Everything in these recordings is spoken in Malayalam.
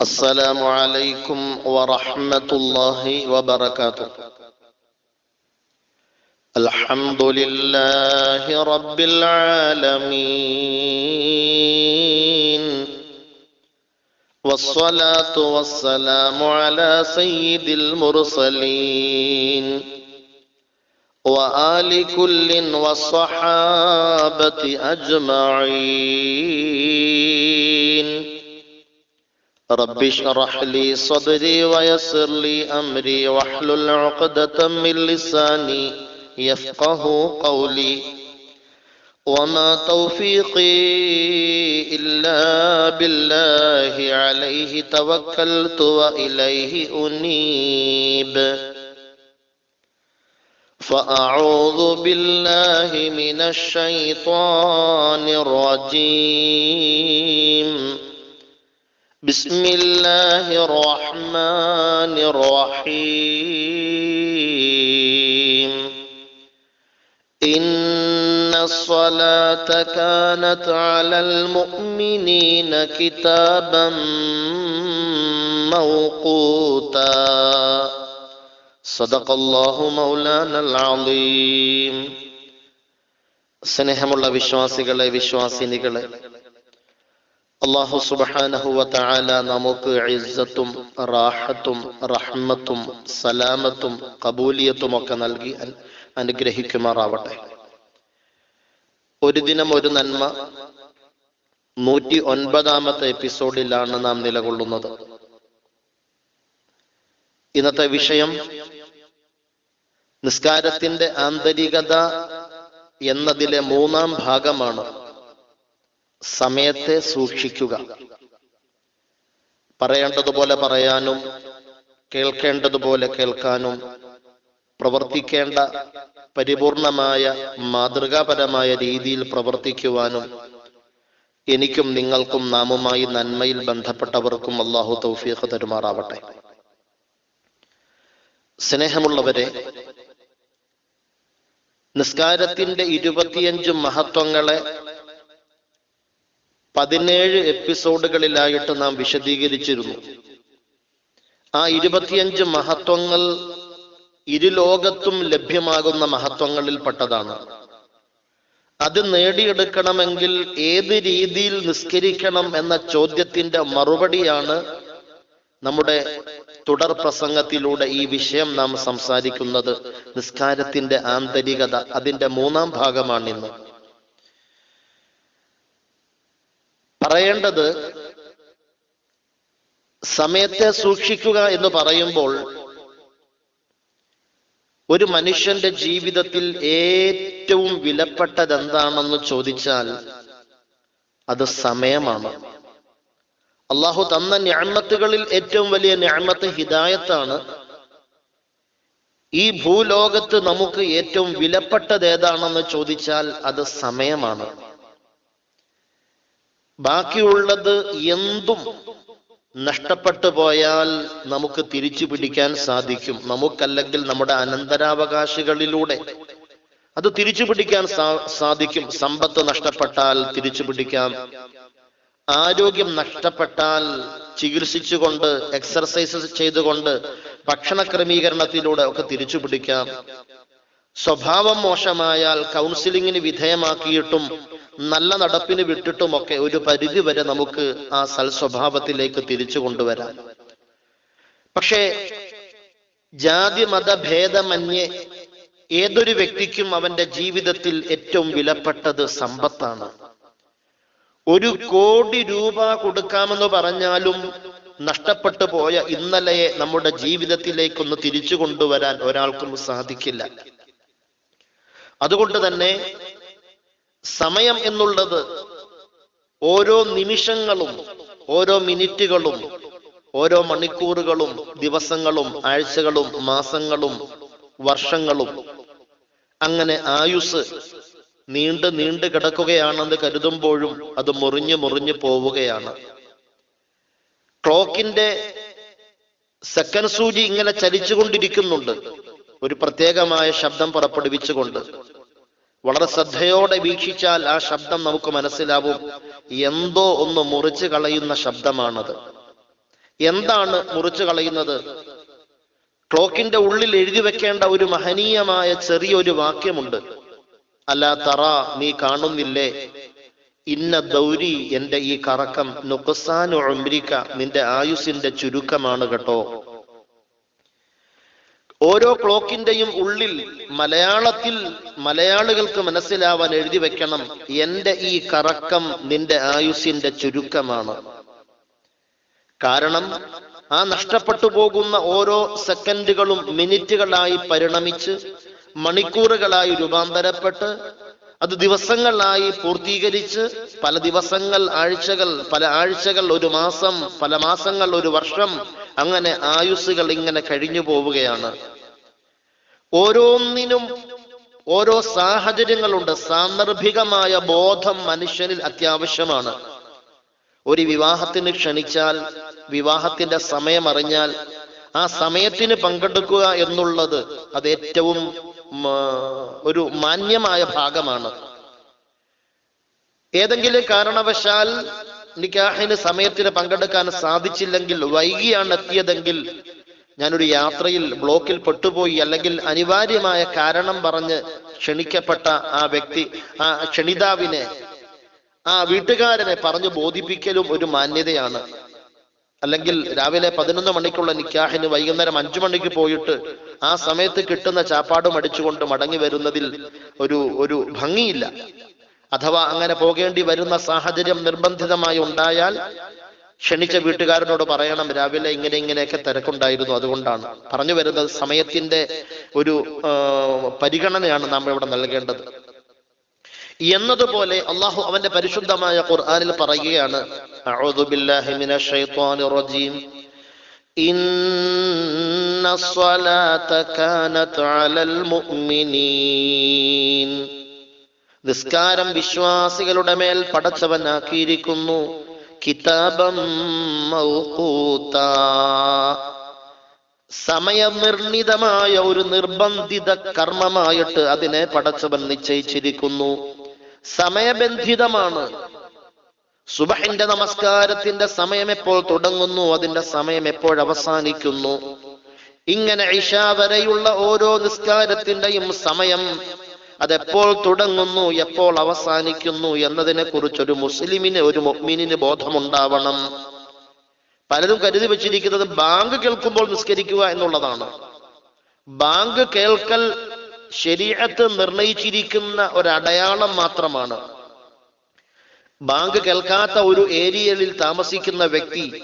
السلام عليكم ورحمة الله وبركاته. الحمد لله رب العالمين. والصلاة والسلام على سيد المرسلين. وآل كل وصحابة أجمعين. رب اشرح لي صدري ويسر لي أمري واحلل عقدة من لساني يفقه قولي. وما توفيقي إلا بالله عليه توكلت وإليه أنيب. فأعوذ بالله من الشيطان الرجيم. بسم الله الرحمن الرحيم إن الصلاة كانت على المؤمنين كتابا موقوتا صدق الله مولانا العظيم സ്നേഹമുള്ള വിശ്വാസികളെ വിശ്വാസിനികളെ അള്ളാഹു സുബാനഹുവല നമുക്ക് ഇസ്സത്തും റാഹത്തും റഹ്മത്തും സലാമത്തും കബൂലിയത്തും ഒക്കെ നൽകി അനുഗ്രഹിക്കുമാറാവട്ടെ. ഒരു ദിനം ഒരു നന്മ നൂറ്റി ഒൻപതാമത്തെ എപ്പിസോഡിലാണ് നാം നിലകൊള്ളുന്നത്. ഇന്നത്തെ വിഷയം നിസ്കാരത്തിന്റെ ആന്തരികത എന്നതിലെ മൂന്നാം ഭാഗമാണ്. സമയത്തെ സൂക്ഷിക്കുക. പറയേണ്ടതുപോലെ പറയാനും കേൾക്കേണ്ടതുപോലെ കേൾക്കാനും പ്രവർത്തിക്കേണ്ട പരിപൂർണമായ മാതൃകാപരമായ രീതിയിൽ പ്രവർത്തിക്കുവാനും എനിക്കും നിങ്ങൾക്കും നാമുമായി നന്മയിൽ ബന്ധപ്പെട്ടവർക്കും അള്ളാഹു തൗഫീഖ് തരുമാറാവട്ടെ. സ്നേഹമുള്ളവരെ നിസ്കാരത്തിന്റെ ഇരുപത്തിയഞ്ച് മഹത്വങ്ങളെ പതിനേഴ് എപ്പിസോഡുകളിലായിട്ട് നാം വിശദീകരിച്ചിരുന്നു. ആ ഇരുപത്തിയഞ്ച് മഹത്വങ്ങൾ ഇരുലോകത്തും ലഭ്യമാകുന്ന മഹത്വങ്ങളിൽ പെട്ടതാണ് അത് നേടിയെടുക്കണമെങ്കിൽ ഏത് രീതിയിൽ നിസ്കരിക്കണം എന്ന ചോദ്യത്തിന്റെ മറുപടിയാണ് നമ്മുടെ തുടർ പ്രസംഗത്തിലൂടെ ഈ വിഷയം നാം സംസാരിക്കുന്നത്. നിസ്കാരത്തിന്റെ ആന്തരികത അതിന്റെ മൂന്നാം ഭാഗമാണ് ഭാഗമാണിന്ന്. പറയേണ്ടത് സമയത്തെ സൂക്ഷിക്കുക എന്ന് പറയുമ്പോൾ ഒരു മനുഷ്യന്റെ ജീവിതത്തിൽ ഏറ്റവും വിലപ്പെട്ടത് എന്താണെന്ന് ചോദിച്ചാൽ അത് സമയമാണ്. അള്ളാഹു തന്ന ഞാമത്തുകളിൽ ഏറ്റവും വലിയ ഞാമത്ത് ഹിദായത്താണ്. ഈ ഭൂലോകത്ത് നമുക്ക് ഏറ്റവും വിലപ്പെട്ടത് ഏതാണെന്ന് ചോദിച്ചാൽ അത് സമയമാണ്. ബാക്കിയുള്ളത് എന്തും നഷ്ടപ്പെട്ടു പോയാൽ നമുക്ക് തിരിച്ചു പിടിക്കാൻ സാധിക്കും. നമുക്കല്ലെങ്കിൽ നമ്മുടെ അനന്തരാവകാശികളിലൂടെ അത് തിരിച്ചു പിടിക്കാൻ സാധിക്കും. സമ്പത്ത് നഷ്ടപ്പെട്ടാൽ തിരിച്ചു പിടിക്കാം. ആരോഗ്യം നഷ്ടപ്പെട്ടാൽ ചികിത്സിച്ചുകൊണ്ട് എക്സർസൈസ് ചെയ്തുകൊണ്ട് ഭക്ഷണ ക്രമീകരണത്തിലൂടെ ഒക്കെ തിരിച്ചു പിടിക്കാം. സ്വഭാവം മോശമായാൽ കൗൺസിലിങ്ങിന് വിധേയമാക്കിയിട്ടും നല്ല നടപ്പിന് വിട്ടിട്ടുമൊക്കെ ഒരു പരിധി വരെ നമുക്ക് ആ സൽസ്വഭാവത്തിലേക്ക് തിരിച്ചു കൊണ്ടുവരാം. പക്ഷേ ജാതി മതഭേദമന്യേ ഏതൊരു വ്യക്തിക്കും അവന്റെ ജീവിതത്തിൽ ഏറ്റവും വിലപ്പെട്ടത് സമ്പത്താണ്. ഒരു കോടി രൂപ കൊടുക്കാമെന്ന് പറഞ്ഞാലും നഷ്ടപ്പെട്ടു പോയ ഇന്നലെയെ നമ്മുടെ ജീവിതത്തിലേക്കൊന്ന് തിരിച്ചു കൊണ്ടുവരാൻ ഒരാൾക്കും സാധിക്കില്ല. അതുകൊണ്ട് തന്നെ സമയം എന്നുള്ളത് ഓരോ നിമിഷങ്ങളും ഓരോ മിനിറ്റുകളും ഓരോ മണിക്കൂറുകളും ദിവസങ്ങളും ആഴ്ചകളും മാസങ്ങളും വർഷങ്ങളും അങ്ങനെ ആയുസ് നീണ്ട് നീണ്ട് കിടക്കുകയാണെന്ന് കരുതുമ്പോഴും അത് മുറിഞ്ഞു മുറിഞ്ഞു പോവുകയാണ്. ക്ലോക്കിന്റെ സെക്കൻഡ് സൂചി ഇങ്ങനെ ചലിച്ചുകൊണ്ടിരിക്കുന്നുണ്ട്. ഒരു പ്രത്യേകമായ ശബ്ദം പുറപ്പെടുവിച്ചുകൊണ്ട്. വളരെ ശ്രദ്ധയോടെ വീക്ഷിച്ചാൽ ആ ശബ്ദം നമുക്ക് മനസ്സിലാവും. എന്തോ ഒന്ന് മുറിച്ചു കളയുന്ന ശബ്ദമാണത്. എന്താണ് മുറിച്ചു കളയുന്നത്? ക്ലോക്കിന്റെ ഉള്ളിൽ എഴുതി വെക്കേണ്ട ഒരു മഹനീയമായ ചെറിയൊരു വാക്യമുണ്ട്. അല്ല തറ നീ കാണുന്നില്ലേ? ഇന്ന ദൗരി എന്റെ ഈ കറക്കം നുഖസാനു ഉംരിക നിന്റെ ആയുസിന്റെ ചുരുക്കമാണ് കേട്ടോ. ഓരോ ക്ലോക്കിന്റെയും ഉള്ളിൽ മലയാളത്തിൽ മലയാളികൾക്ക് മനസ്സിലാവാൻ എഴുതി വെക്കണം. എന്റെ ഈ കറക്കം നിന്റെ ആയുസിന്റെ ചുരുക്കമാണ്. കാരണം ആ നഷ്ടപ്പെട്ടു പോകുന്ന ഓരോ സെക്കൻഡുകളും മിനിറ്റുകളായി പരിണമിച്ച് മണിക്കൂറുകളായി രൂപാന്തരപ്പെട്ട് അത് ദിവസങ്ങളായി പൂർത്തീകരിച്ച് പല ദിവസങ്ങൾ ആഴ്ചകൾ പല ആഴ്ചകൾ ഒരു മാസം പല മാസങ്ങൾ ഒരു വർഷം അങ്ങനെ ആയുസ്സുകൾ ഇങ്ങനെ കഴിഞ്ഞു പോവുകയാണ്. ഓരോന്നിനും ഓരോ സാഹചര്യങ്ങളുണ്ട്. സാന്ദർഭികമായ ബോധം മനുഷ്യനിൽ അത്യാവശ്യമാണ്. ഒരു വിവാഹത്തിന് ക്ഷണിച്ചാൽ വിവാഹത്തിന്റെ സമയം അറിഞ്ഞാൽ ആ സമയത്തിന് പങ്കെടുക്കുക എന്നുള്ളത് അത് ഏറ്റവും ഒരു മാന്യമായ ഭാഗമാണ്. ഏതെങ്കിലും കാരണവശാൽ നിക്കാഹിന് സമയത്തിന് പങ്കെടുക്കാൻ സാധിച്ചില്ലെങ്കിൽ വൈകിയാണ് എത്തിയതെങ്കിൽ ഞാനൊരു യാത്രയിൽ ബ്ലോക്കിൽ പെട്ടുപോയി അല്ലെങ്കിൽ അനിവാര്യമായ കാരണം പറഞ്ഞ് ക്ഷണിക്കപ്പെട്ട ആ വ്യക്തി ആ ക്ഷണിതാവിനെ ആ വീട്ടുകാരനെ പറഞ്ഞു ബോധിപ്പിക്കലും ഒരു മാന്യതയാണ്. അല്ലെങ്കിൽ രാവിലെ പതിനൊന്ന് മണിക്കുള്ള നിക്കാഹിന് വൈകുന്നേരം അഞ്ചു മണിക്ക് പോയിട്ട് ആ സമയത്ത് കിട്ടുന്ന ചാപ്പാടും അടിച്ചുകൊണ്ട് മടങ്ങി വരുന്നതിൽ ഒരു ഒരു ഭംഗിയില്ല. അഥവാ അങ്ങനെ പോകേണ്ടി വരുന്ന സാഹചര്യം നിർബന്ധിതമായി ഉണ്ടായാൽ ക്ഷണിച്ച വീട്ടുകാരനോട് പറയണം രാവിലെ ഇങ്ങനെ ഇങ്ങനെയൊക്കെ തിരക്കുണ്ടായിരുന്നു അതുകൊണ്ടാണ്. പറഞ്ഞു വരുന്നത് സമയത്തിന്റെ ഒരു പരിഗണനയാണ് നാം ഇവിടെ നൽകേണ്ടത്. എന്നതുപോലെ അള്ളാഹു അവന്റെ പരിശുദ്ധമായ ഖുർആാനിൽ പറയുകയാണ് ഇന്ന നിസ്കാരം വിശ്വാസികളുടെ മേൽ പടച്ചവനാക്കിയിരിക്കുന്നു. കിതാബം സമയനിർണിതമായ ഒരു നിർബന്ധിത കർമ്മമായിട്ട് അതിനെ പടച്ചവൻ നിശ്ചയിച്ചിരിക്കുന്നു. സമയബന്ധിതമാണ്. സുബഹിന്റെ നമസ്കാരത്തിന്റെ സമയം എപ്പോൾ തുടങ്ങുന്നു അതിന്റെ സമയം എപ്പോൾ അവസാനിക്കുന്നു. ഇങ്ങനെ ഇഷ വരെയുള്ള ഓരോ നിസ്കാരത്തിന്റെയും സമയം അതെപ്പോൾ തുടങ്ങുന്നു എപ്പോൾ അവസാനിക്കുന്നു എന്നതിനെ കുറിച്ച് ഒരു മുസ്ലിമിന് ഒരു മൊഹ്മീനിന് ബോധമുണ്ടാവണം. പലരും കരുതി വെച്ചിരിക്കുന്നത് ബാങ്ക് കേൾക്കുമ്പോൾ നിസ്കരിക്കുക എന്നുള്ളതാണ്. ബാങ്ക് കേൾക്കൽ ശരീരത്ത് നിർണയിച്ചിരിക്കുന്ന ഒരു അടയാളം മാത്രമാണ്. ബാങ്ക് കേൾക്കാത്ത ഒരു ഏരിയയിൽ താമസിക്കുന്ന വ്യക്തി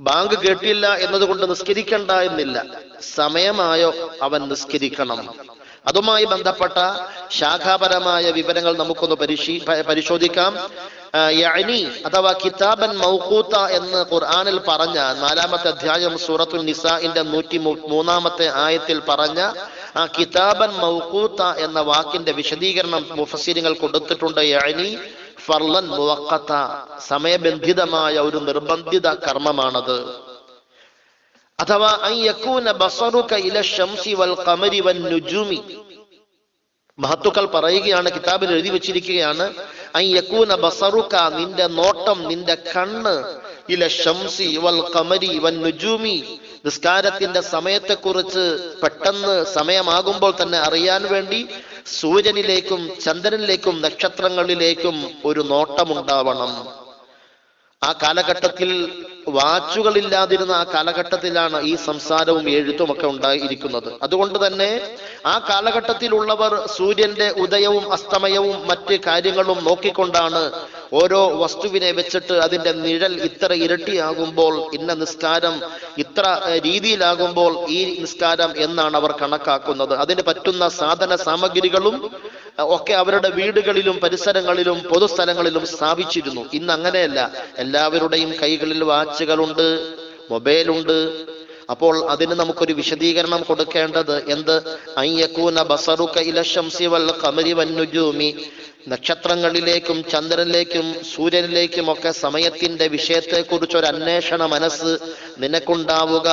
ബാങ്ക് കേട്ടില്ല എന്നതുകൊണ്ട് നിസ്കരിക്കണ്ട എന്നില്ല. സമയമായോ അവൻ നിസ്കരിക്കണം. അതുമായി ബന്ധപ്പെട്ട ശാഖാപരമായ വിവരങ്ങൾ നമുക്കൊന്ന് പരിശീ പരിശോധിക്കാം. യഅനി അഥവാ കിതാബൻ മൗഖൂത്ത എന്ന് ഖുർആനിൽ പറഞ്ഞ നാലാമത്തെ അധ്യായം സൂറത്തുൽ നിസാഇന്റെ നൂറ്റി മൂന്നാമത്തെ ആയത്തിൽ പറഞ്ഞ ആ കിതാബൻ മൗഖൂത്ത എന്ന വാക്കിന്റെ വിശദീകരണം മുഫസ്സിരിങ്ങൾ കൊടുത്തിട്ടുണ്ട്. യഅനി ഫർലൻ മുവക്കത്ത സമയബന്ധിതമായ ഒരു നിർബന്ധിത കർമ്മമാണത്. അഥവാ മഹത്തുക്കൾ പറയുകയാണ് കിതാബിൽ എഴുതി വെച്ചിരിക്കുകയാണ് നിന്റെ നോട്ടം നിന്റെ കണ്ണ് ഇല ശംസി വൽ ഖമരി വൻ നുജൂമി. നിസ്കാരത്തിന്റെ സമയത്തെക്കുറിച്ച് പെട്ടെന്ന് സമയമാകുമ്പോൾ തന്നെ അറിയാൻ വേണ്ടി സൂര്യനിലേക്കും ചന്ദ്രനിലേക്കും നക്ഷത്രങ്ങളിലേക്കും ഒരു നോട്ടമുണ്ടാവണം. ആ കാലഘട്ടത്തിൽ വാച്ചുകളില്ലാതിരുന്ന ആ കാലഘട്ടത്തിലാണ് ഈ സംസാരവും എഴുത്തും ഒക്കെ ഉണ്ടായിരിക്കുന്നത്. അതുകൊണ്ട് തന്നെ ആ കാലഘട്ടത്തിലുള്ളവർ സൂര്യന്റെ ഉദയവും അസ്തമയവും മറ്റ് കാര്യങ്ങളും നോക്കിക്കൊണ്ടാണ് ഓരോ വസ്തുവിനെ വെച്ചിട്ട് അതിന്റെ നിഴൽ ഇത്ര ഇരട്ടിയാകുമ്പോൾ ഇന്ന നിസ്കാരം ഇത്ര രീതിയിലാകുമ്പോൾ ഈ നിസ്കാരം എന്നാണ് അവർ കണക്കാക്കുന്നത്. അതിന് പറ്റുന്ന സാധന സാമഗ്രികളും ഒക്കെ അവരുടെ വീടുകളിലും പരിസരങ്ങളിലും പൊതുസ്ഥലങ്ങളിലും സ്ഥാപിച്ചിരുന്നു. ഇന്ന് അങ്ങനെയല്ല. എല്ലാവരുടെയും കൈകളിൽ വാച്ചുകളുണ്ട് മൊബൈലുണ്ട്. അപ്പോൾ അതിന് നമുക്കൊരു വിശദീകരണം കൊടുക്കേണ്ടത് എന്ത്? അയ്യക്കൂന ബസറുക ഇല ശംസി വൽ ഖമരി വൻ നുജൂമി. നക്ഷത്രങ്ങളിലേക്കും ചന്ദ്രനിലേക്കും സൂര്യനിലേക്കും ഒക്കെ സമയത്തിന്റെ വിഷയത്തെക്കുറിച്ച് ഒരു അന്വേഷണ മനസ്സ് നിനക്കുണ്ടാവുക.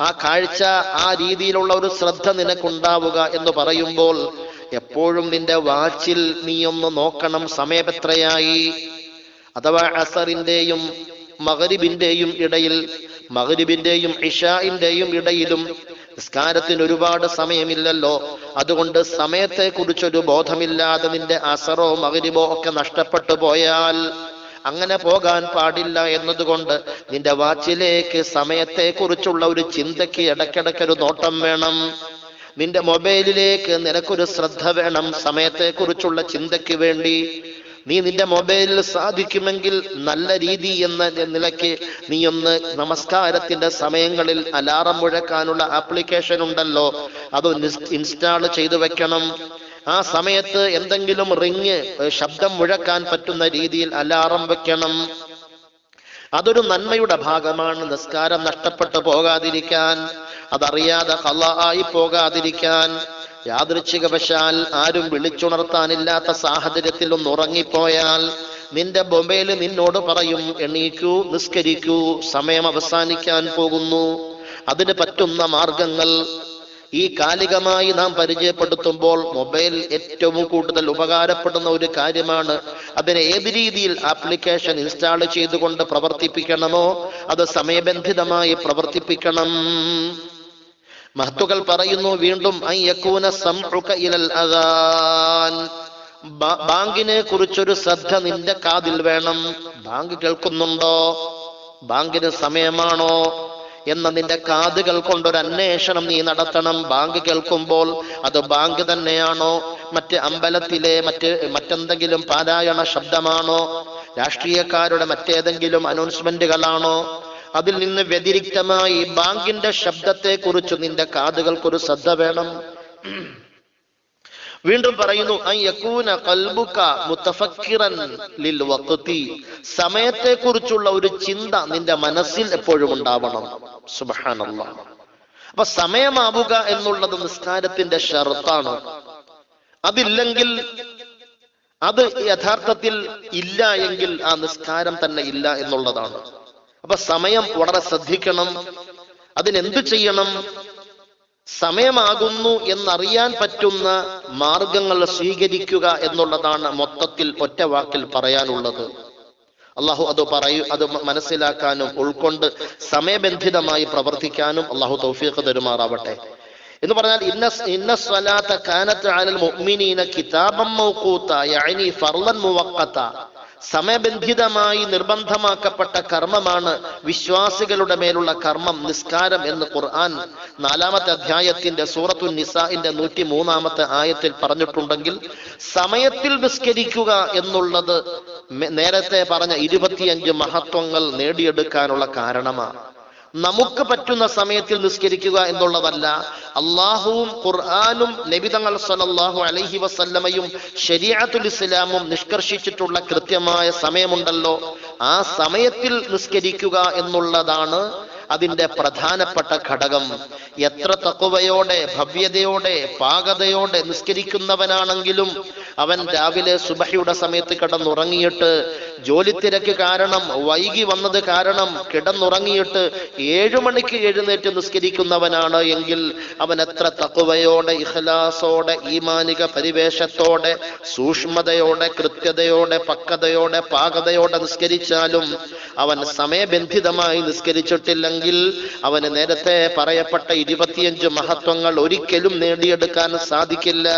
ആ കാഴ്ച ആ രീതിയിലുള്ള ഒരു ശ്രദ്ധ നിനക്കുണ്ടാവുക എന്ന് പറയുമ്പോൾ എപ്പോഴും നിന്റെ വാച്ചിൽ നീ ഒന്ന് നോക്കണം സമയമെത്രയായി? അഥവാ അസറിന്റെയും മകരിബിന്റെയും ഇടയിൽ മകരിബിന്റെയും ഇഷായിന്റെയും ഇടയിലും നിസ്കാരത്തിന് ഒരുപാട് സമയമില്ലല്ലോ. അതുകൊണ്ട് സമയത്തെ കുറിച്ചൊരു ബോധമില്ലാതെ നിന്റെ അസറോ മകരിബോ ഒക്കെ നഷ്ടപ്പെട്ടു പോയാൽ അങ്ങനെ പോകാൻ പാടില്ല എന്നതുകൊണ്ട് നിന്റെ വാച്ചിലേക്ക് സമയത്തെ കുറിച്ചുള്ള ഒരു ചിന്തയ്ക്ക് ഇടയ്ക്കിടയ്ക്കൊരു നോട്ടം വേണം. നിന്റെ മൊബൈലിലേക്ക് നിനക്കൊരു ശ്രദ്ധ വേണം. സമയത്തെ കുറിച്ചുള്ള ചിന്തയ്ക്ക് വേണ്ടി. നീ നിന്റെ മൊബൈലിൽ സാധിക്കുമെങ്കിൽ നല്ല രീതി എന്ന നിലയ്ക്ക് നീ ഒന്ന് നമസ്കാരത്തിന്റെ സമയങ്ങളിൽ അലാറം മുഴക്കാനുള്ള ആപ്ലിക്കേഷൻ ഉണ്ടല്ലോ. അത് ഇൻസ്റ്റാൾ ചെയ്തു വെക്കണം. ആ സമയത്ത് എന്തെങ്കിലും റിങ് ശബ്ദം മുഴക്കാൻ പറ്റുന്ന രീതിയിൽ അലാറം വെക്കണം. അതൊരു നന്മയുടെ ഭാഗമാണ്. നിസ്കാരം നഷ്ടപ്പെട്ടു പോകാതിരിക്കാൻ അതറിയാതെ കല ആയി പോകാതിരിക്കാൻ. യാദൃച്ഛികവശാൽ ആരും വിളിച്ചുണർത്താനില്ലാത്ത സാഹചര്യത്തിൽ ഒന്ന് ഉറങ്ങിപ്പോയാൽ നിന്റെ ബൊമ്പയിൽ നിന്നോട് പറയും എണീക്കൂ നിസ്കരിക്കൂ സമയം അവസാനിക്കാൻ പോകുന്നു. അതിന് പറ്റുന്ന മാർഗങ്ങൾ ഈ കാലികമായി നാം പരിചയപ്പെടുത്തുമ്പോൾ മൊബൈൽ ഏറ്റവും കൂടുതൽ ഉപകാരപ്പെടുന്ന ഒരു കാര്യമാണ് അതിനെ ഏത് രീതിയിൽ ആപ്ലിക്കേഷൻ ഇൻസ്റ്റാൾ ചെയ്തുകൊണ്ട് പ്രവർത്തിപ്പിക്കണമോ അത് സമയബന്ധിതമായി പ്രവർത്തിപ്പിക്കണം. മഹത്തുകൾ പറയുന്നു വീണ്ടും ബാങ്കിനെ കുറിച്ചൊരു ശ്രദ്ധ നിന്റെ കാതിൽ വേണം. ബാങ്ക് കേൾക്കുന്നുണ്ടോ? ബാങ്കിന് സമയമാണോ? എന്ന നിന്റെ കാതുകൾ കൊണ്ടൊരു അന്വേഷണം നീ നടത്തണം. ബാങ്ക് കേൾക്കുമ്പോൾ അത് ബാങ്ക് തന്നെയാണോ? മറ്റ് അമ്പലത്തിലെ മറ്റ് മറ്റെന്തെങ്കിലും പാരായണ ശബ്ദമാണോ? രാഷ്ട്രീയക്കാരുടെ മറ്റേതെങ്കിലും അനൗൺസ്മെന്റുകളാണോ? അതിൽ നിന്ന് വ്യതിരിക്തമായി ബാങ്കിന്റെ ശബ്ദത്തെ കുറിച്ച് നിന്റെ കാതുകൾക്കൊരു ശ്രദ്ധ വേണം. വീണ്ടും പറയുന്നു "അൻ യകൂന ഖൽബുക മുതഫക്കിറൻ ലിൽ വഖതി." സമയത്തെ കുറിച്ചുള്ള ഒരു ചിന്ത നിന്റെ മനസ്സിൽ എപ്പോഴും ഉണ്ടാവണം. സുബ്ഹാനല്ലാഹ് അപ്പൊ സമയമാവുക എന്നുള്ളത് നിസ്കാരത്തിന്റെ ഷർത്താണ്. അതില്ലെങ്കിൽ അത് യഥാർത്ഥത്തിൽ ഇല്ല എങ്കിൽ ആ നിസ്കാരം തന്നെ ഇല്ല എന്നുള്ളതാണ്. അപ്പൊ സമയം വളരെ ശ്രദ്ധിക്കണം. അതിനെന്ത് ചെയ്യണം? സമയമാകുന്നു എന്നറിയാൻ പറ്റുന്ന മാർഗങ്ങൾ സ്വീകരിക്കുക എന്നുള്ളതാണ് മൊത്തത്തിൽ ഒറ്റ വാക്കിൽ പറയാനുള്ളത്. അള്ളാഹു അത് പറയൂ അത് മനസ്സിലാക്കാനും ഉൾക്കൊണ്ട് സമയബന്ധിതമായി പ്രവർത്തിക്കാനും അള്ളാഹു തൗഫീഖ് തരുമാറാവട്ടെ. എന്ന് പറഞ്ഞാൽ ഇന്ന ഇന്ന സ്വലാത്ത കാനത്ത് അലൽ മുഅ്മിനീന കിതാബം മൗഖൂത യഅനി ഫർളൻ മുവഖ്ഖത സമയബന്ധിതമായി നിർബന്ധമാക്കപ്പെട്ട കർമ്മമാണ് വിശ്വാസികളുടെ മേലുള്ള കർമ്മം നിസ്കാരം എന്ന് ഖുർആൻ നാലാമത്തെ അധ്യായത്തിന്റെ സൂറത്തു നിസാഇന്റെ നൂറ്റി മൂന്നാമത്തെ ആയത്തിൽ പറഞ്ഞിട്ടുണ്ടെങ്കിൽ സമയത്തിൽ നിസ്കരിക്കുക എന്നുള്ളത് നേരത്തെ പറഞ്ഞ ഇരുപത്തിയഞ്ച് മഹത്വങ്ങൾ നേടിയെടുക്കാനുള്ള കാരണമാണ്. നമുക്ക് പറ്റുന്ന സമയത്തിൽ നിസ്കരിക്കുക എന്നുള്ളതല്ല. അള്ളാഹുവും ഖുർആാനും നബിതങ്ങൾ സലല്ലാഹു അലഹി വസല്ലമയും ശരീഅത്തുൽ ഇസ്ലാമും നിഷ്കർഷിച്ചിട്ടുള്ള കൃത്യമായ സമയമുണ്ടല്ലോ. ആ സമയത്തിൽ നിസ്കരിക്കുക എന്നുള്ളതാണ് അതിന്റെ പ്രധാനപ്പെട്ട ഘടകം എത്ര തക്കുവയോടെ ഭവ്യതയോടെ പാകതയോടെ നിസ്കരിക്കുന്നവനാണെങ്കിലും അവൻ രാവിലെ സുബഹിയുടെ സമയത്ത് കിടന്നുറങ്ങിയിട്ട് ജോലി തിരക്ക് കാരണം വൈകി വന്നത് കാരണം കിടന്നുറങ്ങിയിട്ട് ഏഴു മണിക്ക് എഴുന്നേറ്റ് നിസ്കരിക്കുന്നവനാണ് എങ്കിൽ അവൻ എത്ര തക്കുവയോടെ ഇഖ്ലാസോടെ ഈമാനിക പരിവേഷത്തോടെ സൂക്ഷ്മതയോടെ കൃത്യതയോടെ പക്വതയോടെ പാകതയോടെ നിസ്കരിച്ചാലും അവൻ സമയബന്ധിതമായി നിസ്കരിച്ചിട്ടില്ലെങ്കിൽ അവന് നേരത്തെ പറയപ്പെട്ട ഇരുപത്തിയഞ്ച് മഹത്വങ്ങൾ ഒരിക്കലും നേടിയെടുക്കാൻ സാധിക്കില്ല.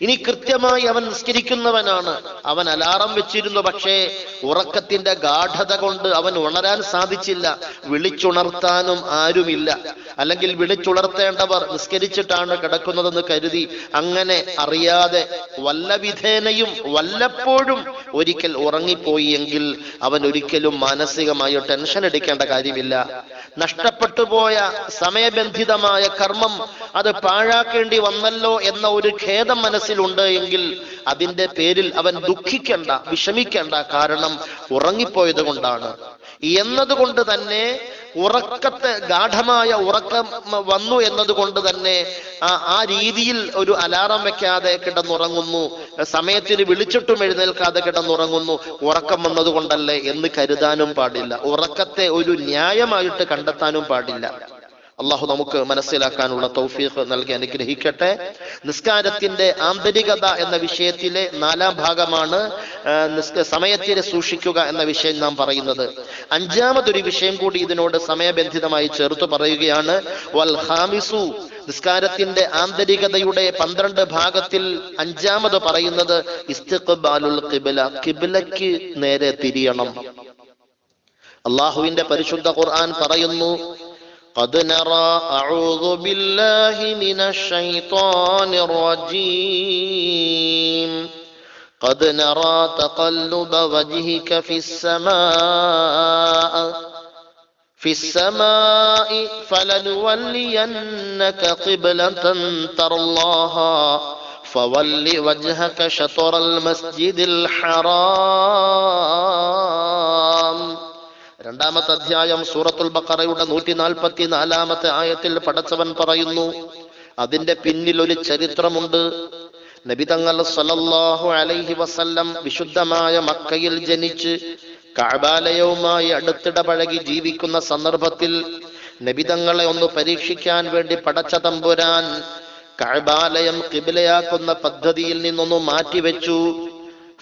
ഇനി കൃത്യമായി അവൻ നിസ്കരിക്കുന്നവനാണ്. അവൻ അലാറം വെച്ചിരുന്നു പക്ഷേ ഉറക്കത്തിന്റെ ഗാഠത കൊണ്ട് അവൻ ഉണരാൻ സാധിച്ചില്ല. വിളിച്ചുണർത്താനും ആരുമില്ല. അല്ലെങ്കിൽ വിളിച്ചുണർത്തേണ്ടവർ നിസ്കരിച്ചിട്ടാണ് കിടക്കുന്നതെന്ന് കരുതി അങ്ങനെ അറിയാതെ വല്ല വിധേനയും വല്ലപ്പോഴും ഒരിക്കൽ ഉറങ്ങിപ്പോയി എങ്കിൽ അവൻ ഒരിക്കലും മാനസികമായി ടെൻഷൻ എടുക്കേണ്ട കാര്യമില്ല. നഷ്ടപ്പെട്ടു പോയ സമയബന്ധിതമായ കർമ്മം അത് പാഴാക്കേണ്ടി വന്നല്ലോ എന്ന ഒരു ഖേദം മനസ്സിലുണ്ട് എങ്കിൽ അതിന്റെ പേരിൽ അവൻ ദുഃഖിക്കേണ്ട വിഷമിക്കേണ്ട കാരണം ഉറങ്ങിപ്പോയത് കൊണ്ടാണ്. എന്നതുകൊണ്ട് തന്നെ ഉറക്കത്തെ ഗാഠമായ ഉറക്കം വന്നു എന്നതുകൊണ്ട് തന്നെ ആ രീതിയിൽ ഒരു അലാറം വെക്കാതെ കിടന്നുറങ്ങുന്നു. സമയത്തിന് വിളിച്ചിട്ടും എഴുന്നേൽക്കാതെ കിടന്നുറങ്ങുന്നു. ഉറക്കം വന്നതുകൊണ്ടല്ലേ എന്ന് കരുതാനും പാടില്ല. ഉറക്കത്തെ ഒരു ന്യായമായിട്ട് കണ്ടെത്താനും പാടില്ല. അള്ളാഹു നമുക്ക് മനസ്സിലാക്കാനുള്ള തൗഫീഖ് നൽകി അനുഗ്രഹിക്കട്ടെ. നിസ്കാരത്തിന്റെ ആന്തരികത എന്ന വിഷയത്തിലെ നാലാം ഭാഗമാണ് സമയത്തിനെ സൂക്ഷിക്കുക എന്ന വിഷയം നാം പറയുന്നത് അഞ്ചാമതൊരു വിഷയം കൂടി ഇതിനോട് സമയബന്ധിതമായി ചേർത്ത് പറയുകയാണ് വൽ ഹാമിസു നിസ്കാരത്തിന്റെ ആന്തരികതയുടെ പന്ത്രണ്ട് ഭാഗത്തിൽ അഞ്ചാമത് പറയുന്നത് ഇസ്തിഖ്ബാലുൽ ഖിബ്ല ഖിബ്ലയ്ക്ക് നേരെ തിരിയണം അള്ളാഹുവിന്റെ പരിശുദ്ധ ഖുർആൻ പറയുന്നു قد نرى أعوذ بالله من الشيطان الرجيم قد نرى تقلب وجهك في السماء في السماء فلنولينك قبلة ترضاها فول وجهك شطر المسجد الحرام രണ്ടാമത്തെ അധ്യായം സൂറത്തുൽ ബക്കറയുടെ നൂറ്റി നാൽപ്പത്തി നാലാമത്തെ ആയത്തിൽ പടച്ചവൻ പറയുന്നു അതിന്റെ പിന്നിൽ ഒരു ചരിത്രമുണ്ട് നബിതങ്ങൾ സലല്ലാഹു അലൈഹി വസല്ലം വിശുദ്ധമായ മക്കയിൽ ജനിച്ച് കാബാലയവുമായി അടുത്തിട പഴകി ജീവിക്കുന്ന സന്ദർഭത്തിൽ നബിതങ്ങളെ ഒന്ന് പരീക്ഷിക്കാൻ വേണ്ടി പടച്ച തമ്പുരാൻ കാബാലയം കിബിലയാക്കുന്ന പദ്ധതിയിൽ നിന്നൊന്ന് മാറ്റിവെച്ചു.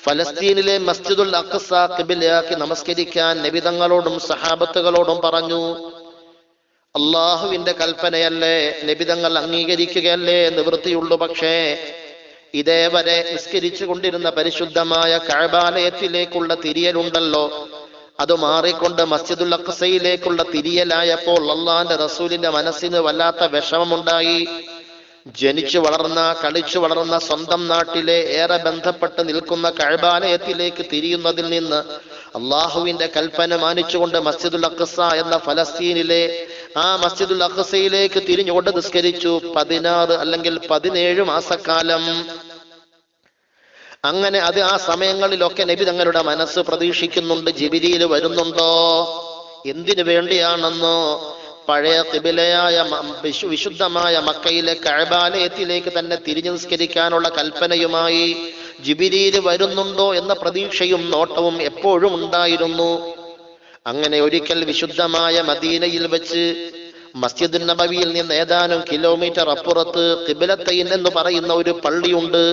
ഫലസ്തീനിലെ മസ്ജിദുൽ അഖ്സ കിബിലയാക്കി നമസ്കരിക്കാൻ നബിതങ്ങളോടും സഹാബത്തുകളോടും പറഞ്ഞു അള്ളാഹുവിന്റെ കൽപ്പനയല്ലേ നബിതങ്ങൾ അംഗീകരിക്കുകയല്ലേ നിവൃത്തിയുള്ളൂ പക്ഷേ ഇതേവരെ നിസ്കരിച്ചു കൊണ്ടിരുന്ന പരിശുദ്ധമായ കഴബാലയത്തിലേക്കുള്ള തിരിയലുണ്ടല്ലോ. അത് മാറിക്കൊണ്ട് മസ്ജിദുൽ അക്സയിലേക്കുള്ള തിരിയലായപ്പോൾ അള്ളാന്റെ റസൂലിന്റെ മനസ്സിന് വല്ലാത്ത വിഷമമുണ്ടായി. ജനിച്ചു വളർന്ന കളിച്ചു വളർന്ന സ്വന്തം നാട്ടിലെ ഏറെ ബന്ധപ്പെട്ട് നിൽക്കുന്ന കഴബാലയത്തിലേക്ക് തിരിയുന്നതിൽ നിന്ന് അള്ളാഹുവിന്റെ കൽപ്പന മാനിച്ചുകൊണ്ട് മസ്ജിദുൽ അഖസ എന്ന ഫലസ്തീനിലെ ആ മസ്ജിദുൽ അഖസയിലേക്ക് തിരിഞ്ഞുകൊണ്ട് നിസ്കരിച്ചു. പതിനാറ് അല്ലെങ്കിൽ പതിനേഴ് മാസക്കാലം. അങ്ങനെ അത് ആ സമയങ്ങളിലൊക്കെ നബി തങ്ങളുടെ മനസ്സ് പ്രതീക്ഷിക്കുന്നുണ്ട്. ജിബിരിയിൽ വരുന്നുണ്ടോ? എന്തിനു വേണ്ടിയാണെന്നോ? പഴയ കിബിലയായ വിശുദ്ധമായ മക്കയിലെ കഴബാലയത്തിലേക്ക് തന്നെ തിരിഞ്ഞു നിസ്കരിക്കാനുള്ള കൽപ്പനയുമായി ജിബിരിയിൽ വരുന്നുണ്ടോ എന്ന പ്രതീക്ഷയും നോട്ടവും എപ്പോഴും ഉണ്ടായിരുന്നു. അങ്ങനെ ഒരിക്കൽ വിശുദ്ധമായ മദീനയിൽ വെച്ച് മസ്ജിദ് നബവിയിൽ നിന്ന് ഏതാനും കിലോമീറ്റർ അപ്പുറത്ത് കിബിലത്തൈൻ എന്ന് പറയുന്ന ഒരു പള്ളിയുണ്ട്.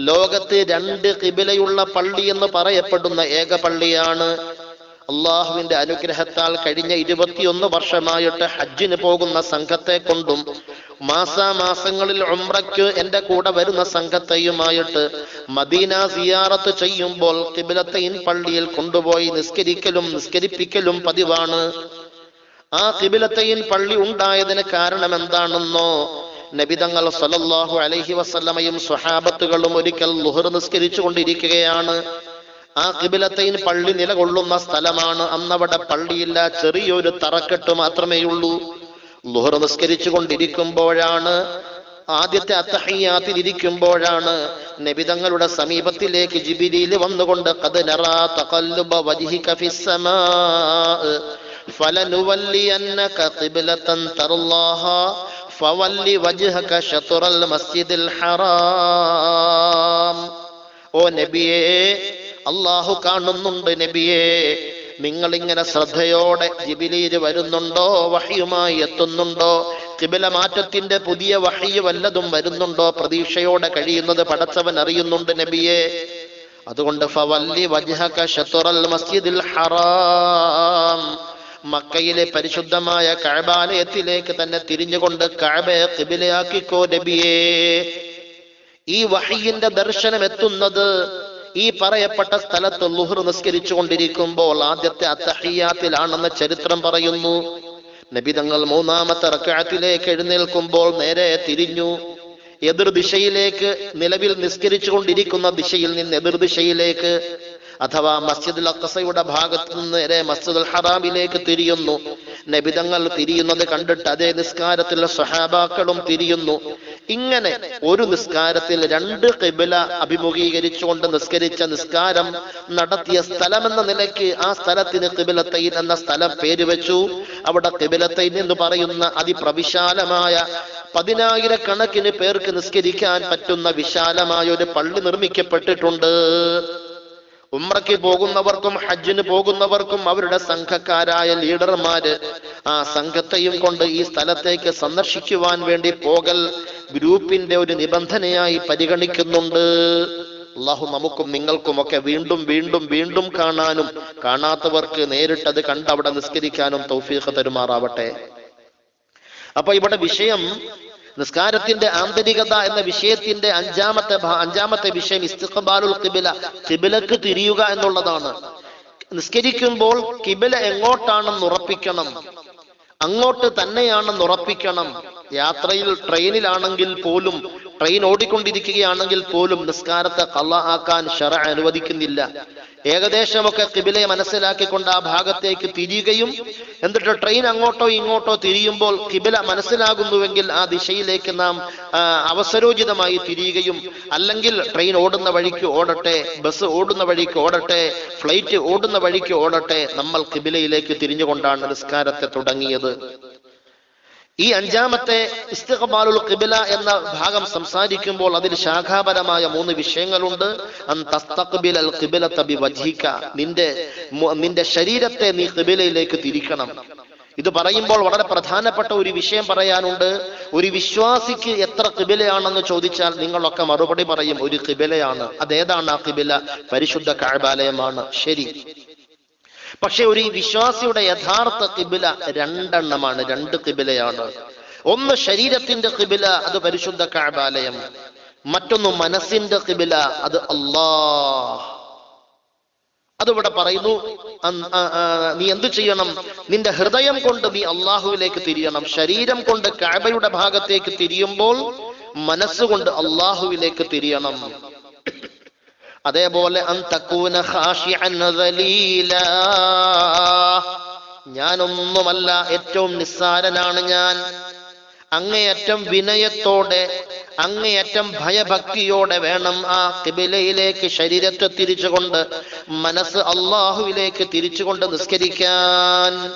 ലോകത്ത് രണ്ട് കിബിലയുള്ള പള്ളി എന്ന് പറയപ്പെടുന്ന ഏക പള്ളിയാണ്. അള്ളാഹുവിന്റെ അനുഗ്രഹത്താൽ കഴിഞ്ഞ ഇരുപത്തിയൊന്ന് വർഷമായിട്ട് ഹജ്ജിന് പോകുന്ന സംഘത്തെ കൊണ്ടും മാസാമാസങ്ങളിൽ ഉംറയ്ക്ക് എന്റെ കൂടെ വരുന്ന സംഘത്തെയുമായിട്ട് മദീന സിയാറത്ത് ചെയ്യുമ്പോൾ കിബിലത്തൈൻ പള്ളിയിൽ കൊണ്ടുപോയി നിസ്കരിക്കലും നിസ്കരിപ്പിക്കലും പതിവാണ്. ആ കിബിലത്തൈൻ പള്ളി ഉണ്ടായതിന് കാരണം എന്താണെന്നോ നബിതങ്ങൾ സലല്ലാഹു അലഹി വസ്ലമയും സ്വഹാബത്തുകളും ഒരിക്കൽ ലുഹർ നിസ്കരിച്ചു കൊണ്ടിരിക്കുകയാണ് ആ കിബിലത്തൈൻ പള്ളി നിലകൊള്ളുന്ന സ്ഥലമാണ്. അന്നവിടെ പള്ളിയില്ല. ചെറിയൊരു തറക്കെട്ട് മാത്രമേ ഉള്ളൂ. ലുഹർ നിസ്കരിച്ചു കൊണ്ടിരിക്കുമ്പോഴാണ് ആദ്യത്തെ അത്തഹയ്യാത്തിരിക്കുമ്പോഴാണ് നബിതങ്ങളുടെ സമീപത്തിലേക്ക് ജിബിലിയിൽ വന്നുകൊണ്ട് ഓ നബിയേ അള്ളാഹു കാണുന്നുണ്ട് നബിയേ. നിങ്ങൾ ഇങ്ങനെ ശ്രദ്ധയോടെ ജിബിലീര് വരുന്നുണ്ടോ? വഹിയുമായി എത്തുന്നുണ്ടോ? കിബില മാറ്റത്തിന്റെ പുതിയ വഹിയ് വല്ലതും വരുന്നുണ്ടോ? പ്രതീക്ഷയോടെ കഴിയുന്നത് പടച്ചവൻ അറിയുന്നുണ്ട് നബിയെ. അതുകൊണ്ട് ഫവല്ലി വജ്ഹക മസ്ജിദിൽ മക്കയിലെ പരിശുദ്ധമായ കഴബാലയത്തിലേക്ക് തന്നെ തിരിഞ്ഞുകൊണ്ട് കഅബയെ കിബിലയാക്കിക്കോ നബിയേ. ഈ വഹിയിന്റെ ദർശനം എത്തുന്നത് ഈ പറയപ്പെട്ട സ്ഥലത്ത് ലുഹർ നിസ്കരിച്ചു കൊണ്ടിരിക്കുമ്പോൾ ആദ്യത്തെ അത്തഹിയാത്തിലാണെന്ന് ചരിത്രം പറയുന്നു. നബി തങ്ങൾ മൂന്നാമത്തെ റക്കാത്തിലേക്ക് എഴുന്നേൽക്കുമ്പോൾ നേരെ തിരിഞ്ഞു. എതിർ ദിശയിലേക്ക് നിലവിൽ നിസ്കരിച്ചു കൊണ്ടിരിക്കുന്ന ദിശയിൽ നിന്ന് എതിർ ദിശയിലേക്ക് അഥവാ മസ്ജിദുൽ അക്കസയുടെ ഭാഗത്ത് നിന്ന് നേരെ മസ്ജിദുൽ ഹറാമിലേക്ക് തിരിയുന്നു. നബിതങ്ങൾ തിരിയുന്നത് കണ്ടിട്ട് അതേ നിസ്കാരത്തിൽ സഹാബാക്കളും തിരിയുന്നു. ഇങ്ങനെ ഒരു നിസ്കാരത്തിൽ രണ്ട് കിബില അഭിമുഖീകരിച്ചുകൊണ്ട് നിസ്കരിച്ച നിസ്കാരം നടത്തിയ സ്ഥലമെന്ന നിലയ്ക്ക് ആ സ്ഥലത്തിന് കിബിലത്തൈൻ എന്ന സ്ഥലം പേര് വെച്ചു. അവിടെ കിബിലത്തൈൻ എന്ന് പറയുന്ന അതിപ്രവിശാലമായ പതിനായിരക്കണക്കിന് പേർക്ക് നിസ്കരിക്കാൻ പറ്റുന്ന വിശാലമായ ഒരു പള്ളി നിർമ്മിക്കപ്പെട്ടിട്ടുണ്ട്. ഉമ്രയ്ക്ക് പോകുന്നവർക്കും ഹജ്ജിന് പോകുന്നവർക്കും അവരുടെ സംഘക്കാരായ ലീഡർമാര് ആ സംഘത്തെയും കൊണ്ട് ഈ സ്ഥലത്തേക്ക് സന്ദർശിക്കുവാൻ വേണ്ടി പോകൽ ഗ്രൂപ്പിന്റെ ഒരു നിബന്ധനയായി പരിഗണിക്കുന്നുണ്ട്. അള്ളാഹു നമുക്കും നിങ്ങൾക്കുമൊക്കെ വീണ്ടും വീണ്ടും വീണ്ടും കാണാനും കാണാത്തവർക്ക് നേരിട്ടത് കണ്ട് അവിടെ നിസ്കരിക്കാനും തൗഫീഖ് തരുമാറാവട്ടെ. അപ്പൊ ഇവിടെ വിഷയം നിസ്കാരത്തിന്റെ ആന്തരികത എന്ന വിഷയത്തിന്റെ അഞ്ചാമത്തെ അഞ്ചാമത്തെ വിഷയം ഇസ്തിഖബാലുൽ കിബില കിബിലക്ക് തിരിയുക എന്നുള്ളതാണ്. നിസ്കരിക്കുമ്പോൾ കിബില എങ്ങോട്ടാണെന്ന് ഉറപ്പിക്കണം. അങ്ങോട്ട് തന്നെയാണെന്ന് ഉറപ്പിക്കണം. യാത്രയിൽ ട്രെയിനിലാണെങ്കിൽ പോലും ട്രെയിൻ ഓടിക്കൊണ്ടിരിക്കുകയാണെങ്കിൽ പോലും നിസ്കാരത്തെ കള്ള ആക്കാൻ ഷറ അനുവദിക്കുന്നില്ല. ഏകദേശമൊക്കെ കിബിലെ മനസ്സിലാക്കിക്കൊണ്ട് ആ ഭാഗത്തേക്ക് തിരിയുകയും എന്നിട്ട് ട്രെയിൻ അങ്ങോട്ടോ ഇങ്ങോട്ടോ തിരിയുമ്പോൾ കിബില മനസ്സിലാകുന്നുവെങ്കിൽ ആ ദിശയിലേക്ക് നാം അവസരോചിതമായി തിരിയുകയും അല്ലെങ്കിൽ ട്രെയിൻ ഓടുന്ന വഴിക്ക് ഓടട്ടെ ബസ് ഓടുന്ന വഴിക്ക് ഓടട്ടെ ഫ്ലൈറ്റ് ഓടുന്ന വഴിക്ക് ഓടട്ടെ നമ്മൾ കിബിലയിലേക്ക് തിരിഞ്ഞുകൊണ്ടാണ് നിസ്കാരത്തെ തുടങ്ങിയത്. ഈ അഞ്ചാമത്തെ ഇസ്തിഖബാലുൽ ഖിബില എന്ന ഭാഗം സംസാരിക്കുമ്പോൾ അതിൽ ശാഖാപരമായ മൂന്ന് വിഷയങ്ങളുണ്ട്. നിന്റെ നിന്റെ ശരീരത്തെ നീ ഖിബിലയിലേക്ക് തിരിക്കണം. ഇത് പറയുമ്പോൾ വളരെ പ്രധാനപ്പെട്ട ഒരു വിഷയം പറയാനുണ്ട്. ഒരു വിശ്വാസിക്ക് എത്ര കിബിലയാണെന്ന് ചോദിച്ചാൽ നിങ്ങളൊക്കെ മറുപടി പറയും ഒരു കിബിലയാണ് അതേതാണ് ആ കിബില പരിശുദ്ധ കാഴ്ബാലയമാണ് ശരി. പക്ഷെ ഒരു വിശ്വാസിയുടെ യഥാർത്ഥ കിബില രണ്ടെണ്ണമാണ് രണ്ട് കിബിലയാണ്. ഒന്ന് ശരീരത്തിന്റെ കിബില അത് പരിശുദ്ധ കാബാലയം. മറ്റൊന്ന് മനസ്സിന്റെ കിബില അത് അല്ലാഹ്. അതിവിടെ പറയുന്നു നീ എന്ത് ചെയ്യണം? നിന്റെ ഹൃദയം കൊണ്ട് നീ അള്ളാഹുവിലേക്ക് തിരിയണം. ശരീരം കൊണ്ട് കാബയുടെ ഭാഗത്തേക്ക് തിരിയുമ്പോൾ മനസ്സുകൊണ്ട് അള്ളാഹുവിലേക്ക് തിരിയണം. അതേപോലെ. ഞാനൊന്നുമല്ല ഏറ്റവും നിസ്സാരനാണ് ഞാൻ. അങ്ങേയറ്റം വിനയത്തോടെ അങ്ങേയറ്റം ഭയഭക്തിയോടെ വേണം ആ കിബിലയിലേക്ക് ശരീരത്തെ തിരിച്ചുകൊണ്ട് മനസ്സ് അള്ളാഹുവിലേക്ക് തിരിച്ചുകൊണ്ട് നിസ്കരിക്കാൻ.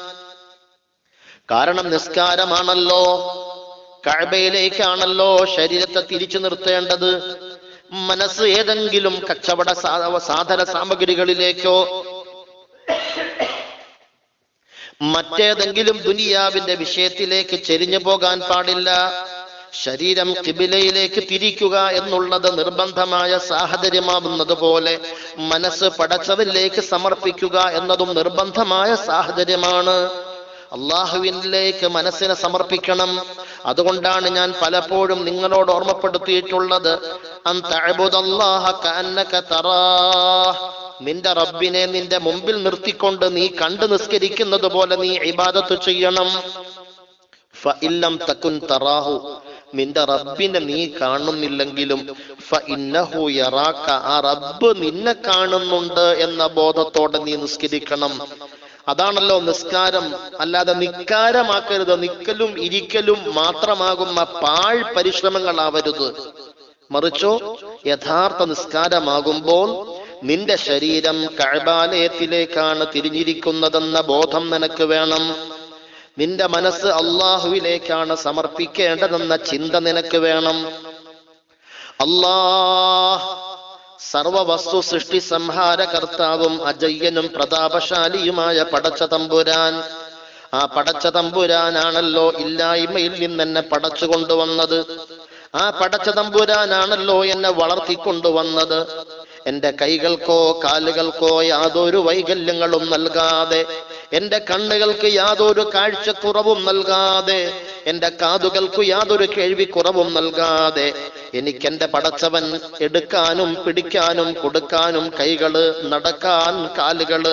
കാരണം നിസ്കാരമാണല്ലോ കഴബയിലേക്കാണല്ലോ ശരീരത്തെ തിരിച്ചു നിർത്തേണ്ടത്. മനസ്സ് ഏതെങ്കിലും കച്ചവട സാധന സാമഗ്രികളിലേക്കോ മറ്റേതെങ്കിലും ദുനിയാവിന്റെ വിഷയത്തിലേക്ക് ചെരിഞ്ഞു പോകാൻ പാടില്ല. ശരീരം കിബിലയിലേക്ക് തിരിക്കുക എന്നുള്ളത് നിർബന്ധമായ സാഹചര്യമാവുന്നത് പോലെ മനസ്സ് പടച്ചതിലേക്ക് സമർപ്പിക്കുക എന്നതും നിർബന്ധമായ സാഹചര്യമാണ്. അള്ളാഹുവിനിലേക്ക് മനസ്സിനെ സമർപ്പിക്കണം. അതുകൊണ്ടാണ് ഞാൻ പലപ്പോഴും നിങ്ങളോട് ഓർമ്മപ്പെടുത്തിയിട്ടുള്ളത്. നിന്റെ റബ്ബിനെ നിന്റെ മുമ്പിൽ നിർത്തിക്കൊണ്ട് നീ കണ്ടു നിസ്കരിക്കുന്നത് പോലെ നീ ഇബാദത്ത് ചെയ്യണം. ഫഇല്ലം തകുൻ തറാഹു. നിന്റെ റബ്ബിനെ നീ കാണുന്നില്ലെങ്കിലും ഫഇന്നഹു യറാക്ക ആ റബ്ബ് നിന്നെ കാണുന്നുണ്ട് എന്ന ബോധത്തോടെ നീ നിസ്കരിക്കണം. അതാണല്ലോ നിസ്കാരം. അല്ലാതെ നിക്കാരമാക്കരുത്. നിക്കലും ഇരിക്കലും മാത്രമാകുന്ന പാഴ് പരിശ്രമങ്ങളാവരുത് മറിച്ചോ യഥാർത്ഥ നിസ്കാരമാകുമ്പോൾ നിന്റെ ശരീരം കഴബാലയത്തിലേക്കാണ് തിരിഞ്ഞിരിക്കുന്നതെന്ന ബോധം നിനക്ക് വേണം. നിന്റെ മനസ്സ് അള്ളാഹുവിലേക്കാണ് സമർപ്പിക്കേണ്ടതെന്ന ചിന്ത നിനക്ക് വേണം. അല്ലാഹ് സർവവസ്തു സൃഷ്ടി സംഹാര കർത്താവും അജയ്യനും പ്രതാപശാലിയുമായ പടച്ച തമ്പുരാൻ. ആ പടച്ച തമ്പുരാനാണല്ലോ ഇല്ലായ്മയിൽ നിന്ന് എന്നെ പടച്ചു കൊണ്ടുവന്നത് ആ പടച്ച തമ്പുരാനാണല്ലോ എന്നെ വളർത്തിക്കൊണ്ടുവന്നത്. എന്റെ കൈകൾക്കോ കാലുകൾക്കോ യാതൊരു വൈകല്യങ്ങളും നൽകാതെ എന്റെ കണ്ണുകൾക്ക് യാതൊരു കാഴ്ചക്കുറവും നൽകാതെ എന്റെ കാതുകൾക്ക് യാതൊരു കേൾവിക്കുറവും നൽകാതെ എനിക്ക് എന്റെ പടച്ചവൻ എടുക്കാനും പിടിക്കാനും കൊടുക്കാനും കൈകൾ നടക്കാൻ കാലുകൾ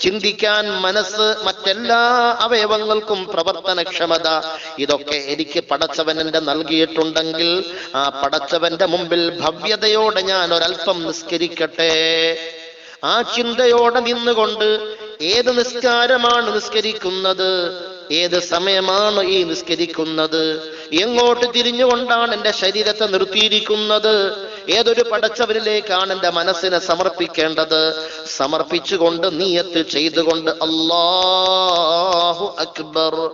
ചിന്തിക്കാൻ മനസ്സ് മറ്റെല്ലാ അവയവങ്ങൾക്കും പ്രവർത്തനക്ഷമത. ഇതൊക്കെ എനിക്ക് പടച്ചവൻ എന്റെ നൽകിയിട്ടുണ്ടെങ്കിൽ ആ പടച്ചവന്റെ മുമ്പിൽ ഭവ്യതയോടെ ഞാൻ ഒരൽപ്പം നിസ്കരിക്കട്ടെ. ആ ചിന്തയോടെ നിന്നുകൊണ്ട് ഏത് നിസ്കാരമാണ് നിസ്കരിക്കുന്നത്? ഏത് സമയമാണ് ഈ നിസ്കരിക്കുന്നത്? എങ്ങോട്ട് തിരിഞ്ഞുകൊണ്ടാണ് എന്റെ ശരീരത്തെ നിർത്തിയിരിക്കുന്നത്? ഏതൊരു പടച്ചവരിലേക്കാണ് എന്റെ മനസ്സിനെ സമർപ്പിക്കേണ്ടത്? സമർപ്പിച്ചുകൊണ്ട് നീയത്ത് ചെയ്തുകൊണ്ട് അല്ലാഹു അക്ബർ.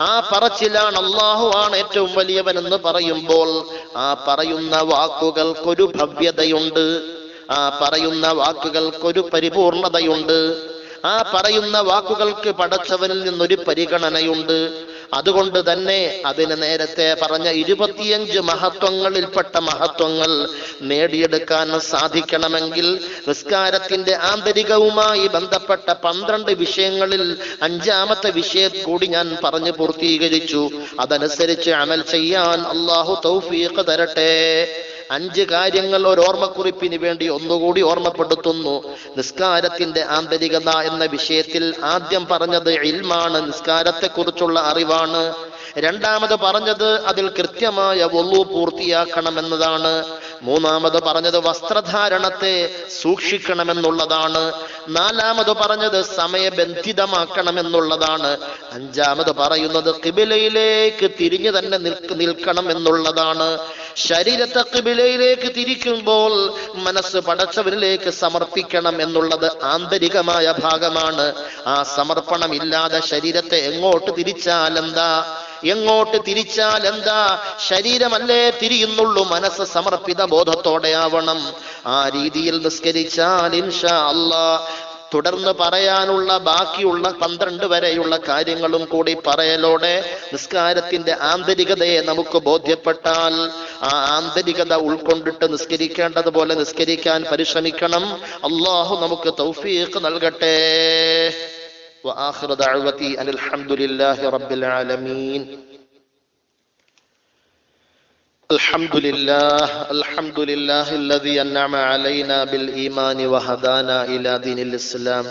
ആ പറച്ചിലാണ് അള്ളാഹു ആണ് ഏറ്റവും വലിയവൻ എന്ന് പറയുമ്പോൾ ആ പറയുന്ന വാക്കുകൾക്കൊരു ഭവ്യതയുണ്ട്. ആ പറയുന്ന വാക്കുകൾക്കൊരു പരിപൂർണതയുണ്ട്. ആ പറയുന്ന വാക്കുകൾക്ക് പടച്ചവനിൽ നിന്നൊരു പരിഗണനയുണ്ട്. അതുകൊണ്ട് തന്നെ അതിന് നേരത്തെ പറഞ്ഞ ഇരുപത്തിയഞ്ച് മഹത്വങ്ങളിൽപ്പെട്ട മഹത്വങ്ങൾ നേടിയെടുക്കാൻ സാധിക്കണമെങ്കിൽ നിസ്കാരത്തിന്റെ ആന്തരികവുമായി ബന്ധപ്പെട്ട പന്ത്രണ്ട് വിഷയങ്ങളിൽ അഞ്ചാമത്തെ വിഷയം കൂടി ഞാൻ പറഞ്ഞു പൂർത്തീകരിച്ചു. അതനുസരിച്ച് അമൽ ചെയ്യാൻ അള്ളാഹു തൗഫീഖ് തരട്ടെ. അഞ്ച് കാര്യങ്ങൾ ഒരു ഓർമ്മക്കുറിപ്പിന് വേണ്ടി ഒന്നുകൂടി ഓർമ്മപ്പെടുത്തുന്നു. നിസ്കാരത്തിന്റെ ആന്തരികത എന്ന വിഷയത്തിൽ ആദ്യം പറഞ്ഞത് ഇൽമാണ് നിസ്കാരത്തെ കുറിച്ചുള്ള അറിവാണ്. രണ്ടാമത് പറഞ്ഞത് അതിൽ കൃത്യമായ ഒന്നു പൂർത്തിയാക്കണം പൂർത്തിയാക്കണമെന്നതാണ്. മൂന്നാമത് പറഞ്ഞത് വസ്ത്രധാരണത്തെ സൂക്ഷിക്കണമെന്നുള്ളതാണ്. നാലാമത് പറഞ്ഞത് സമയബന്ധിതമാക്കണമെന്നുള്ളതാണ്. അഞ്ചാമത് പറയുന്നത് കിബിലയിലേക്ക് തിരിഞ്ഞു തന്നെ നിൽക്ക് നിൽക്കണം എന്നുള്ളതാണ് ശരീരത്തെ കിബിലയിലേക്ക് തിരിക്കുമ്പോൾ മനസ്സ് പടച്ചവരിലേക്ക് സമർപ്പിക്കണം എന്നുള്ളത് ആന്തരികമായ ഭാഗമാണ്. ആ സമർപ്പണമില്ലാതെ ശരീരത്തെ എങ്ങോട്ട് തിരിച്ചാൽ എന്താ എങ്ങോട്ട് തിരിച്ചാൽ എന്താ? ശരീരമല്ലേ തിരിയുന്നുള്ളൂ. മനസ്സ് സമർപ്പിത ബോധത്തോടെയാവണം. ആ രീതിയിൽ നിസ്കരിച്ചാൽ ഇൻഷാ അല്ലാ തുടർന്ന് പറയാനുള്ള ബാക്കിയുള്ള പന്ത്രണ്ട് വരെയുള്ള കാര്യങ്ങളും കൂടി പറയലോടെ. നിസ്കാരത്തിന്റെ ആന്തരികതയെ നമുക്ക് ബോധ്യപ്പെട്ടാൽ ആ ആന്തരികത ഉൾക്കൊണ്ടിട്ട് നിസ്കരിക്കേണ്ടതുപോലെ നിസ്കരിക്കാൻ പരിശ്രമിക്കണം. അള്ളാഹു നമുക്ക് തൗഫീഖ് നൽകട്ടെ. وآخر دعوتي أن الحمد لله رب العالمين الحمد لله الحمد لله الذي أنعم علينا بالإيمان وهدانا إلى دين الإسلام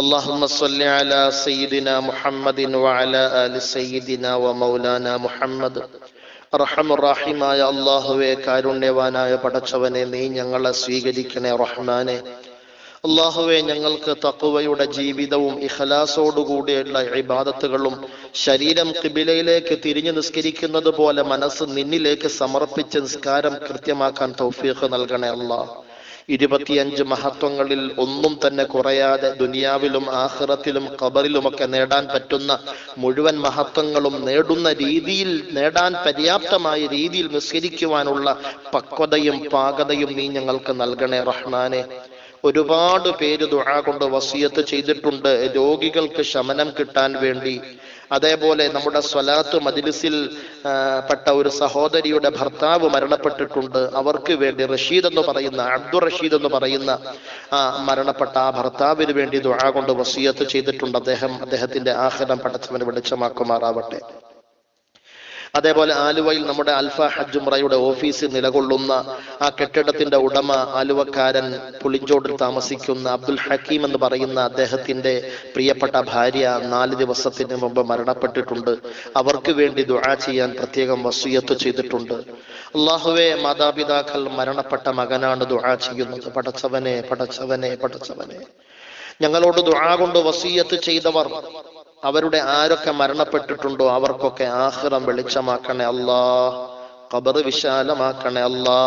اللهم صل على سيدنا محمد وعلى آل سيدنا ومولانا محمد റഹമുറാഹിമായ അള്ളാഹുവെ കാരുണ്യവാനായ പടച്ചവനെ നീ ഞങ്ങളെ സ്വീകരിക്കണേ റഹ്മാനെ അള്ളാഹുവെ ഞങ്ങൾക്ക് തക്കുവയുടെ ജീവിതവും ഇഖലാസോടുകൂടിയുള്ള ഇബാദത്തുകളും ശരീരം കിബിലയിലേക്ക് തിരിഞ്ഞു നിസ്കരിക്കുന്നത് പോലെ മനസ്സ് നിന്നിലേക്ക് സമർപ്പിച്ച് നിസ്കാരം കൃത്യമാക്കാൻ തൗഫീഖ് നൽകണേ അള്ളാഹ് ഇരുപത്തിയഞ്ച് മഹത്വങ്ങളിൽ ഒന്നും തന്നെ കുറയാതെ ദുനിയാവിലും ആഹ്റത്തിലും ഖബറിലുമൊക്കെ നേടാൻ പറ്റുന്ന മുഴുവൻ മഹത്വങ്ങളും നേടുന്ന രീതിയിൽ നേടാൻ പര്യാപ്തമായ രീതിയിൽ നിസ്കരിക്കുവാനുള്ള പക്വതയും പാകതയും നീ ഞങ്ങൾക്ക് നൽകണേ റഹ്മാനെ. ഒരുപാട് പേര് ദുആ കൊണ്ട് വസിയത്ത് ചെയ്തിട്ടുണ്ട്. രോഗികൾക്ക് ശമനം കിട്ടാൻ വേണ്ടി. അതേപോലെ നമ്മുടെ സ്വലാത്ത് മജ്ലിസിൽ പെട്ട ഒരു സഹോദരിയുടെ ഭർത്താവ് മരണപ്പെട്ടിട്ടുണ്ട്. അവർക്ക് വേണ്ടി റഷീദ് എന്ന് പറയുന്ന അബ്ദുൾ റഷീദ് എന്ന് പറയുന്ന ആ മരണപ്പെട്ട ആ ഭർത്താവിന് വേണ്ടി ദുആ കൊണ്ട് വസിയത്ത് ചെയ്തിട്ടുണ്ട് അദ്ദേഹം. അദ്ദേഹത്തിന്റെ ആഹ്ലം പടച്ചവന് വെളിച്ചമാക്കുമാറാവട്ടെ. അതേപോലെ ആലുവയിൽ നമ്മുടെ അൽഫ ഹജ്ജുമറയുടെ ഓഫീസ് നിലകൊള്ളുന്ന ആ കെട്ടിടത്തിന്റെ ഉടമ ആലുവക്കാരൻ പുളിഞ്ചോടിൽ താമസിക്കുന്ന അബ്ദുൽ ഹക്കീം എന്ന് പറയുന്ന അദ്ദേഹത്തിന്റെ പ്രിയപ്പെട്ട ഭാര്യ നാല് ദിവസത്തിന് മുമ്പ് മരണപ്പെട്ടിട്ടുണ്ട്. അവർക്ക് വേണ്ടി ദുആ ചെയ്യാൻ പ്രത്യേകം വസൂയത്ത് ചെയ്തിട്ടുണ്ട്. അള്ളാഹുവെ മാതാപിതാക്കൾ മരണപ്പെട്ട മകനാണ് ദുആ ചെയ്യുന്നത്. പടച്ചവനെ പടച്ചവനെ പടച്ചവനെ ഞങ്ങളോട് ദുആ കൊണ്ട് വസീയത്ത് ചെയ്തവർ അവരുടെ ആരൊക്കെ മരണപ്പെട്ടിട്ടുണ്ടോ അവർക്കൊക്കെ ആഹ്റം വെളിച്ചമാക്കണേ അല്ലാ. ഖബർ വിശാലമാക്കണേ അല്ലാ.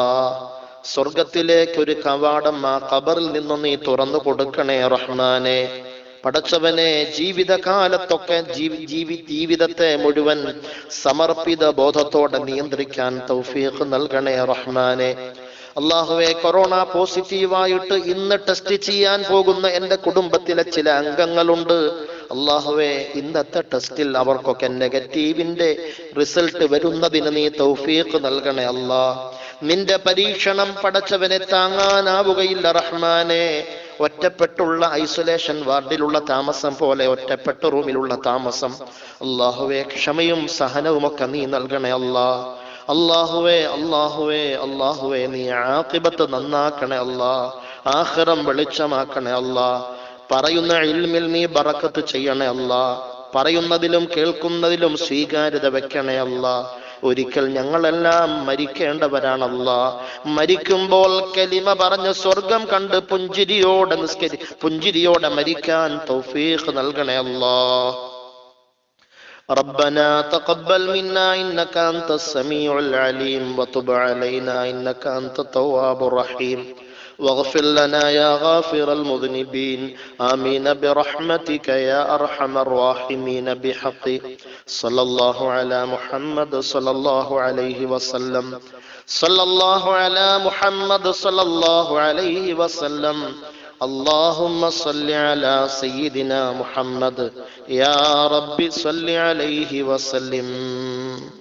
സ്വർഗത്തിലേക്ക് ഒരു കവാടം ആ ഖബറിൽ നിന്നും നീ തുറന്നു കൊടുക്കണേ റഹ്മാനെ. പടച്ചവനെ ജീവിതകാലത്തൊക്കെ ജീവി ജീവി ജീവിതത്തെ മുഴുവൻ സമർപ്പിത ബോധത്തോടെ നിയന്ത്രിക്കാൻ തൗഫീഖ് നൽകണേ റഹ്മാനെ. അള്ളാഹുവെ കൊറോണ പോസിറ്റീവായിട്ട് ഇന്ന് ടെസ്റ്റ് ചെയ്യാൻ പോകുന്ന എന്റെ കുടുംബത്തിലെ ചില അംഗങ്ങളുണ്ട്. അള്ളാഹുവെ ഇന്നത്തെ ടെസ്റ്റിൽ അവർക്കൊക്കെ നെഗറ്റീവിന്റെ റിസൾട്ട് വരുന്നതിന് നീ തൗഫീഖ് നൽകണേ അല്ലാ. നിന്റെ പരീക്ഷണം പടച്ചവനെ താങ്ങാനാവുകയില്ല റഹ്മാനെ. ഒറ്റപ്പെട്ടുള്ള ഐസൊലേഷൻ വാർഡിലുള്ള താമസം പോലെ ഒറ്റപ്പെട്ട റൂമിലുള്ള താമസം. അള്ളാഹുവെ ക്ഷമയും സഹനവുമൊക്കെ നീ നൽകണേ അല്ലാ. അള്ളാഹുവേ അള്ളാഹുവേ അള്ളാഹുവേ നീ ആക്കിബത്ത് നന്നാക്കണേ അല്ലാ. ആഖിറം വെളിച്ചമാക്കണേ അല്ലാ. പറയുന്ന ഇൽമിൽ നീ ബറക്കത്ത് ചെയ്യണേ അല്ലാ പറയുന്നതിലും കേൾക്കുന്നതിലും സ്വീകാര്യത വെക്കണേ അല്ലാ ഒരിക്കൽ ഞങ്ങളെല്ലാം മരിക്കേണ്ടവരാണല്ല മരിക്കുമ്പോൾ കലിമ പറഞ്ഞ് സ്വർഗം കണ്ട് പുഞ്ചിരിയോടെ നിസ്കരി പുഞ്ചിരിയോടെ മരിക്കാൻ തൗഫീഖ് നൽകണേ അല്ലാ ربنا تقبل منا انك انت السميع العليم وتب علينا انك انت التواب الرحيم واغفر لنا يا غافر المذنبين. آمين برحمتك يا أرحم الراحمين. بحق. صلى الله على محمد صلى الله عليه وسلم. صلى الله على محمد صلى الله عليه وسلم. اللهم صل على سيدنا محمد. يا رب صل عليه وسلم.